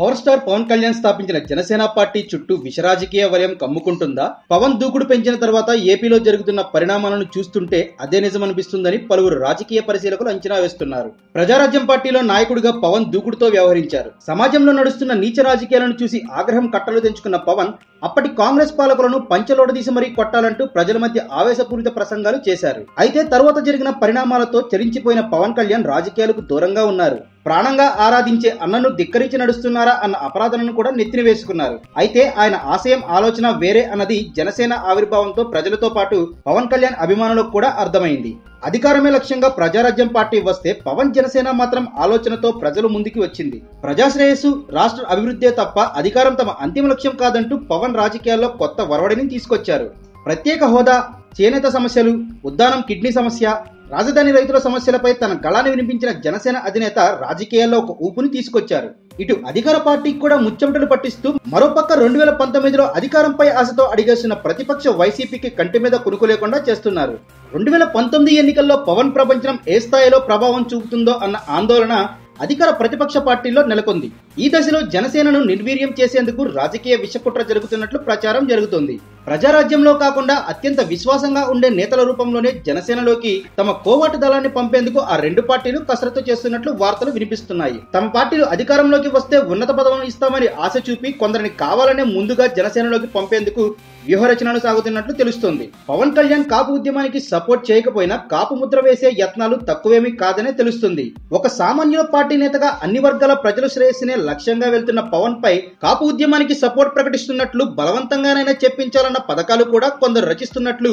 Power star Pawan Kalyan స్థాపించిన Janasena party చుట్టూ విషరాజకీయ వలయం కమ్ముకుంటుందా? పవన్ దూకుడు పెంచిన తర్వాత ఏపీలో జరుగుతున్న పరిణామాలను చూస్తుంటే అదే నిజమనిపిస్తుందని పలువురు రాజకీయ పరిశీలకులు అంచనా వేస్తున్నారు. ప్రజారాజ్యం పార్టీలో నాయకుడిగా పవన్ దూకుడుతో వ్యవహరించారు. సమాజంలో నడుస్తున్న నీచ రాజకీయాలను చూసి ఆగ్రహం కట్టలు తెంచుకున్న పవన్ అప్పటి కాంగ్రెస్ పాలకులను పంచలోడదీసి మరీ కొట్టాలంటూ ప్రజల మధ్య ఆవేశపూరిత ప్రసంగాలు చేశారు. అయితే తరువాత జరిగిన పరిణామాలతో చరించిపోయిన పవన్ కళ్యాణ్ రాజకీయాలకు దూరంగా ఉన్నారు. ప్రాణంగా ఆరాధించే అన్నను ధిక్కరించి నడుస్తున్నారా అన్న అపరాధనను కూడా నెత్తిన వేసుకున్నారు అయితే ఆయన ఆశయం ఆలోచన వేరే అన్నది జనసేన ఆవిర్భావంతో ప్రజలతో పాటు పవన్ కళ్యాణ్ అభిమానులకు కూడా అర్థమైంది. అధికారమే లక్ష్యంగా ప్రజారాజ్యం పార్టీ వస్తే పవన్ జనసేన మాత్రం ఆలోచనతో ప్రజలు ముందుకు వచ్చింది. ప్రజాశ్రేయస్సు రాష్ట్ర అభివృద్ధే తప్ప అధికారం తమ అంతిమ లక్ష్యం కాదంటూ పవన్ రాజకీయాల్లో కొత్త వరవడిని తీసుకొచ్చారు. ప్రత్యేక హోదా చేనేత సమస్యలు ఉద్దానం కిడ్నీ సమస్య రాజధాని రైతుల సమస్యలపై తన గళాన్ని వినిపించిన జనసేన అధినేత రాజకీయాల్లో ఒక ఊపుని తీసుకొచ్చారు. ఇటు అధికార పార్టీకి కూడా ముచ్చమటలు పట్టిస్తూ మరోపక్క రెండు వేల పంతొమ్మిదిలో అధికారంపై ఆశతో అడిగేసిన ప్రతిపక్ష వైసీపీకి కంటి మీద కునుకు లేకుండా చేస్తున్నారు. రెండు వేల పంతొమ్మిది ఎన్నికల్లో పవన్ ప్రపంచం ఏ స్థాయిలో ప్రభావం చూపుతుందో అన్న ఆందోళన అధికార ప్రతిపక్ష పార్టీలో నెలకొంది. ఈ దశలో జనసేనను నిర్వీర్యం చేసేందుకు రాజకీయ విషకుట్ర జరుగుతున్నట్లు ప్రచారం జరుగుతోంది. ప్రజారాజ్యంలో కాకుండా అత్యంత విశ్వాసంగా ఉండే నేతల రూపంలోనే జనసేనలోకి తమ కోవాటు దళాన్ని పంపేందుకు ఆ రెండు పార్టీలు కసరత్తు చేస్తున్నట్లు వార్తలు వినిపిస్తున్నాయి. తమ పార్టీలు అధికారంలోకి వస్తే ఉన్నత పదవులను ఇస్తామని ఆశ చూపి కొందరిని కావాలనే ముందుగా జనసేనలోకి పంపేందుకు వ్యూహరచనలు సాగుతున్నట్లు తెలుస్తోంది. పవన్ కళ్యాణ్ కాపు ఉద్యమానికి సపోర్ట్ చేయకపోయినా కాపు ముద్ర వేసే యత్నాలు తక్కువేమీ కాదనే తెలుస్తుంది. ఒక సామాన్యుల పార్టీ నేతగా అన్ని వర్గాల ప్రజల శ్రేయస్సునే లక్ష్యంగా వెళ్తున్న పవన్ పై కాపు ఉద్యమానికి సపోర్ట్ ప్రకటిస్తున్నట్లు బలవంతంగానైనా చెప్పించాలన్న పథకాలు కూడా కొందరు రచిస్తున్నట్లు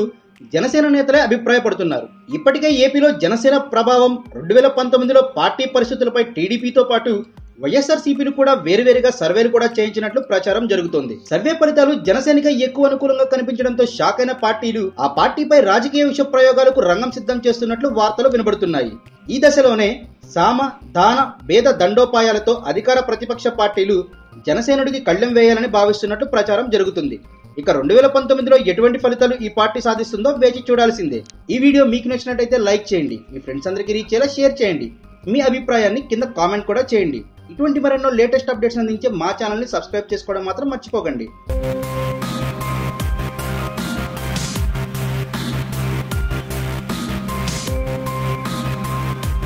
జనసేన నేతలే అభిప్రాయపడుతున్నారు. ఇప్పటికే ఏపీలో జనసేన ప్రభావం రెండు వేల పంతొమ్మిదిలో పార్టీ పరిస్థితులపై టీడీపీతో పాటు వైఎస్ఆర్సీపీని కూడా వేరువేరుగా సర్వేలు కూడా చేయించినట్లు ప్రచారం జరుగుతోంది. సర్వే ఫలితాలు జనసేనకే ఎక్కువ అనుకూలంగా కనిపించడంతో షాక్ అయిన పార్టీలు ఆ పార్టీపై రాజకీయ విష ప్రయోగాలకు రంగం సిద్ధం చేస్తున్నట్లు వార్తలు వినబడుతున్నాయి. ఈ దశలోనే సామ దాన భేద దండోపాయాలతో అధికార ప్రతిపక్ష పార్టీలు జనసేనుడికి కళ్ళెం వేయాలని భావిస్తున్నట్లు ప్రచారం జరుగుతుంది. ఇక రెండు వేల పంతొమ్మిదిలో ఎటువంటి ఫలితాలు ఈ పార్టీ సాధిస్తుందో వేచి చూడాల్సిందే. ఈ వీడియో మీకు నచ్చినట్టయితే లైక్ చేయండి. మీ ఫ్రెండ్స్ అందరికీ రీచ్ అయ్యేలా షేర్ చేయండి. మీ అభిప్రాయాన్ని కింద కామెంట్ కూడా చేయండి. ఇటువంటి మరెన్నో లేటెస్ట్ అప్డేట్స్ అందించే మా ఛానల్ని సబ్స్క్రైబ్ చేసుకోవడం మాత్రం మర్చిపోకండి.